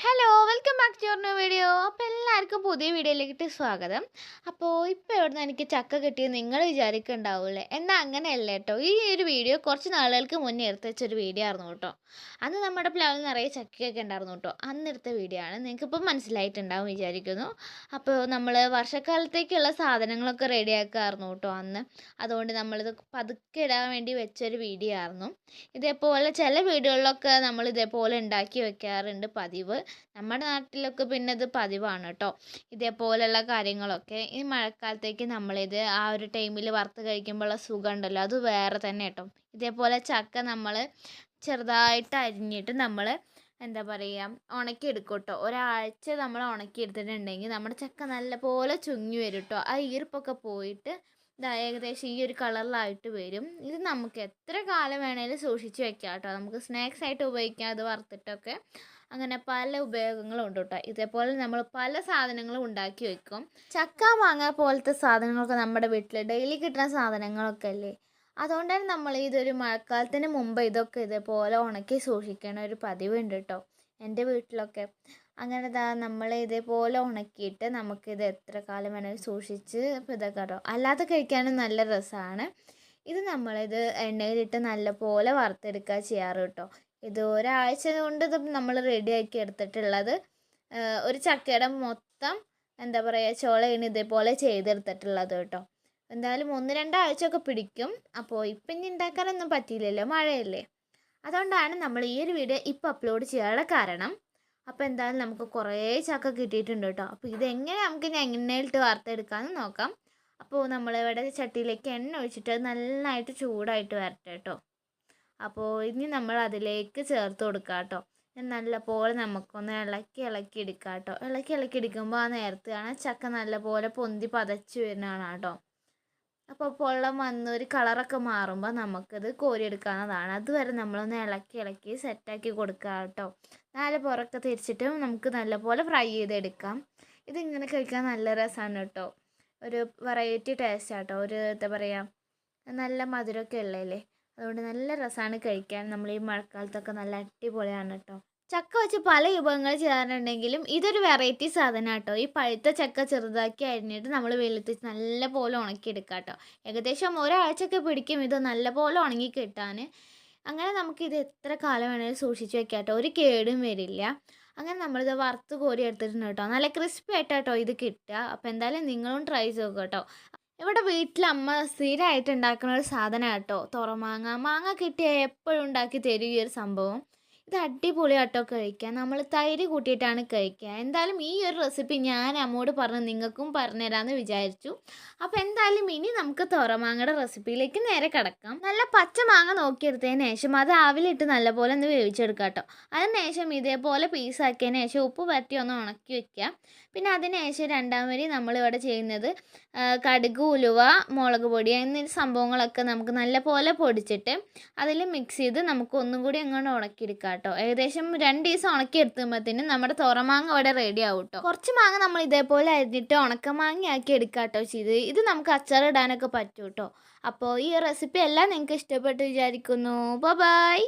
Hello, welcome back to your video അപ്പോൾ എല്ലാവർക്കും പുതിയ വീഡിയോയിലേക്ക് സ്വാഗതം. അപ്പോൾ ഇപ്പോൾ എവിടുന്ന് എനിക്ക് ചക്ക കിട്ടിയത് നിങ്ങൾ വിചാരിക്കുന്നുണ്ടാവില്ലേ എന്നാൽ അങ്ങനെയല്ല കേട്ടോ ഈ ഒരു വീഡിയോ കുറച്ച് നാളുകൾക്ക് മുന്നേ എടുത്ത് വെച്ചൊരു വീഡിയോ ആയിരുന്നു കേട്ടോ അന്ന് നമ്മുടെ പ്ലാവിൽ നിറയെ ചക്കയൊക്കെ ഉണ്ടായിരുന്നു കേട്ടോ അന്ന് എടുത്ത വീഡിയോ ആണ്. നിങ്ങൾക്കിപ്പോൾ മനസ്സിലായിട്ടുണ്ടാവും വിചാരിക്കുന്നു. അപ്പോൾ നമ്മൾ വർഷക്കാലത്തേക്കുള്ള സാധനങ്ങളൊക്കെ റെഡിയാക്കായിരുന്നു കേട്ടോ അന്ന്. അതുകൊണ്ട് നമ്മളിത് പതുക്കെ ഇടാൻ വേണ്ടി വെച്ചൊരു വീഡിയോ ആയിരുന്നു. ഇതേപോലെ ചില വീടുകളിലൊക്കെ നമ്മൾ ഇതേപോലെ ഉണ്ടാക്കി വെക്കാറുണ്ട് പതിവ്. നമ്മുടെ നാട്ടിലൊക്കെ പിന്നെ ഇത് പതിവാണ് കേട്ടോ ഇതേപോലെയുള്ള കാര്യങ്ങളൊക്കെ ഈ മഴക്കാലത്തേക്ക് നമ്മളിത് ആ ഒരു ടൈമിൽ വറുത്ത് കഴിക്കുമ്പോഴുള്ള സുഖം ഉണ്ടല്ലോ അത് വേറെ തന്നെ കേട്ടോ ഇതേപോലെ ചക്ക നമ്മൾ ചെറുതായിട്ട് അരിഞ്ഞിട്ട് നമ്മൾ എന്താ പറയുക ഉണക്കിയെടുക്കും കേട്ടോ ഒരാഴ്ച നമ്മൾ ഉണക്കിയെടുത്തിട്ടുണ്ടെങ്കിൽ നമ്മുടെ ചക്ക നല്ലപോലെ ചുങ്ങി വരും കേട്ടോ ആ ഈർപ്പൊക്കെ പോയിട്ട് ഇതാ ഏകദേശം ഈ ഒരു കളറിലായിട്ട് വരും. ഇത് നമുക്ക് എത്ര കാലം വേണേലും സൂക്ഷിച്ച് വെക്കാം കേട്ടോ നമുക്ക് സ്നാക്സ് ആയിട്ട് ഉപയോഗിക്കാം അത് വറുത്തിട്ടൊക്കെ. അങ്ങനെ പല ഉപയോഗങ്ങളും ഉണ്ട് കേട്ടോ ഇതേപോലെ നമ്മൾ പല സാധനങ്ങളും ഉണ്ടാക്കി വെക്കും. ചക്ക മാങ്ങ പോലത്തെ സാധനങ്ങളൊക്കെ നമ്മുടെ വീട്ടിൽ ഡെയിലി കിട്ടുന്ന സാധനങ്ങളൊക്കെ അല്ലേ അതുകൊണ്ട് തന്നെ നമ്മൾ ഇതൊരു മഴക്കാലത്തിന് മുമ്പ് ഇതൊക്കെ ഇതേപോലെ ഉണക്കി സൂക്ഷിക്കണ ഒരു പതിവുണ്ട് കേട്ടോ എന്റെ വീട്ടിലൊക്കെ. അങ്ങനെ ഇതാ നമ്മൾ ഇതേപോലെ ഉണക്കിയിട്ട് നമുക്കിത് എത്ര കാലം വേണമെങ്കിലും സൂക്ഷിച്ച് ഇതൊക്കെ അല്ലാതെ കഴിക്കാനും നല്ല രസമാണ് ഇത് നമ്മളിത് എണ്ണയിലിട്ട് നല്ലപോലെ വറുത്തെടുക്കുക ചെയ്യാറ് കേട്ടോ. ഇത് ഒരാഴ്ച കൊണ്ട് ഇത് നമ്മൾ റെഡിയാക്കി എടുത്തിട്ടുള്ളത്. ഒരു ചക്കയുടെ മൊത്തം എന്താ പറയുക ചോളയാണ് ഇതേപോലെ ചെയ്തെടുത്തിട്ടുള്ളത് കേട്ടോ. എന്തായാലും ഒന്ന് രണ്ടാഴ്ച ഒക്കെ പിടിക്കും. അപ്പോൾ ഇപ്പം ഇനി ഉണ്ടാക്കാനൊന്നും പറ്റിയില്ലല്ലോ മഴയല്ലേ? അതുകൊണ്ടാണ് നമ്മൾ ഈ ഒരു വീഡിയോ ഇപ്പോൾ അപ്ലോഡ് ചെയ്യാനുള്ള കാരണം. അപ്പോൾ എന്തായാലും നമുക്ക് കുറേ ചക്ക കിട്ടിയിട്ടുണ്ട് കേട്ടോ. അപ്പോൾ ഇതെങ്ങനെ നമുക്ക് എണ്ണയിലിട്ട് വാർത്തെടുക്കാമെന്ന് നോക്കാം. അപ്പോൾ നമ്മളിവിടെ ചട്ടിയിലേക്ക് എണ്ണ ഒഴിച്ചിട്ട് നന്നായിട്ട് ചൂടായിട്ട് വരട്ടെ കേട്ടോ. അപ്പോൾ ഇനി നമ്മൾ അതിലേക്ക് ചേർത്ത് കൊടുക്കുക കേട്ടോ നല്ലപോലെ നമുക്കൊന്ന് ഇളക്കി ഇളക്കി എടുക്കാം കേട്ടോ ഇളക്കി ഇളക്കി എടുക്കുമ്പോൾ ആ നേരത്ത് കാണാൻ ചക്ക നല്ലപോലെ പൊന്തി പതച്ച് വരുന്നതാണ് കേട്ടോ അപ്പോൾ പൊള്ളം വന്ന് ഒരു കളറൊക്കെ മാറുമ്പോൾ നമുക്കത് കോരിയെടുക്കാവുന്നതാണ്. അതുവരെ നമ്മളൊന്ന് ഇളക്കി ഇളക്കി സെറ്റാക്കി കൊടുക്കുക കേട്ടോ നാല് പുറക്കെ തിരിച്ചിട്ട് നമുക്ക് നല്ലപോലെ ഫ്രൈ ചെയ്തെടുക്കാം. ഇതിങ്ങനെ കഴിക്കാൻ നല്ല രസമാണ് കേട്ടോ. ഒരു വെറൈറ്റി ടേസ്റ്റ് ആട്ടോ ഒരു എന്താ പറയുക നല്ല മധുരമൊക്കെ ഉള്ളതല്ലേ? അതുകൊണ്ട് നല്ല രസമാണ് കഴിക്കാൻ. നമ്മൾ ഈ മഴക്കാലത്തൊക്കെ നല്ല അടിപൊളിയാണ് കേട്ടോ ചക്ക വെച്ച് പല വിഭവങ്ങൾ ചെയ്യാറുണ്ടെങ്കിലും ഇതൊരു വെറൈറ്റി സാധനം കേട്ടോ ഈ പഴുത്ത ചക്ക ചെറുതാക്കി അരിഞ്ഞിട്ട് നമ്മൾ വെളുത്ത് നല്ല പോലെ ഉണക്കിയെടുക്കുക കേട്ടോ ഏകദേശം ഒരാഴ്ചയൊക്കെ പിടിക്കും ഇത് നല്ല പോലെ ഉണങ്ങി കിട്ടാൻ അങ്ങനെ നമുക്കിത് എത്ര കാലം വേണമെങ്കിലും സൂക്ഷിച്ച് വെക്കാം കേട്ടോ ഒരു കേടും വരില്ല. അങ്ങനെ നമ്മളിത് വറുത്ത് കോരി എടുത്തിട്ടുണ്ട് കേട്ടോ നല്ല ക്രിസ്പി ആയിട്ടോ ഇത് കിട്ടുക. അപ്പോൾ എന്തായാലും നിങ്ങളും ട്രൈ ചെയ്ത് കേട്ടോ ഇവിടെ വീട്ടിൽ അമ്മ സ്ഥിരമായിട്ട് ഉണ്ടാക്കുന്ന ഒരു സാധനം കേട്ടോ തുറമാങ്ങ. മാങ്ങ കിട്ടിയാൽ എപ്പോഴും ഉണ്ടാക്കി തരും ഈ ഒരു സംഭവം. ഇത് അടിപൊളിയാട്ടോ കഴിക്കാം നമ്മൾ തൈര് കൂട്ടിയിട്ടാണ് കഴിക്കുക. എന്തായാലും ഈ ഒരു റെസിപ്പി ഞാൻ അമ്മോട് പറഞ്ഞ് നിങ്ങൾക്കും പറഞ്ഞുതരാമെന്ന് വിചാരിച്ചു. അപ്പോൾ എന്തായാലും ഇനി നമുക്ക് തുറമാങ്ങയുടെ റെസിപ്പിയിലേക്ക് നേരെ കിടക്കാം. നല്ല പച്ച മാങ്ങ നോക്കിയെടുത്തതിന് ശേഷം അത് ആവിലിട്ട് നല്ലപോലെ ഒന്ന് വേവിച്ചെടുക്കാം കേട്ടോ അതിന് ശേഷം ഇതേപോലെ പീസാക്കിയതിന് ശേഷം ഉപ്പ് പറ്റി ഒന്ന് ഉണക്കി വയ്ക്കുക പിന്നെ അതിന് ശേഷം രണ്ടാം വരി നമ്മളിവിടെ ചെയ്യുന്നത് കടുക് ഉലുവ മുളക് പൊടി എന്നീ സംഭവങ്ങളൊക്കെ നമുക്ക് നല്ലപോലെ പൊടിച്ചിട്ട് അതിൽ മിക്സ് ചെയ്ത് നമുക്ക് ഒന്നും കൂടി അങ്ങോട്ട് ഉണക്കിയെടുക്കാം കേട്ടോ. ഏകദേശം രണ്ട് ദിവസം ഉണക്കി എടുത്തുമ്പോഴത്തേനും നമ്മുടെ തുറമാങ്ങ അവിടെ റെഡി ആവും കേട്ടോ കുറച്ച് മാങ്ങ നമ്മൾ ഇതേപോലെ അരിഞ്ഞിട്ട് ഉണക്കമാങ്ങ ആക്കി എടുക്കാം കേട്ടോ ചെയ്ത് ഇത് നമുക്ക് അച്ചാറിടാനൊക്കെ പറ്റും കേട്ടോ അപ്പോൾ ഈ റെസിപ്പി എല്ലാം നിങ്ങൾക്ക് ഇഷ്ടപ്പെട്ട് വിചാരിക്കുന്നു. ബൈ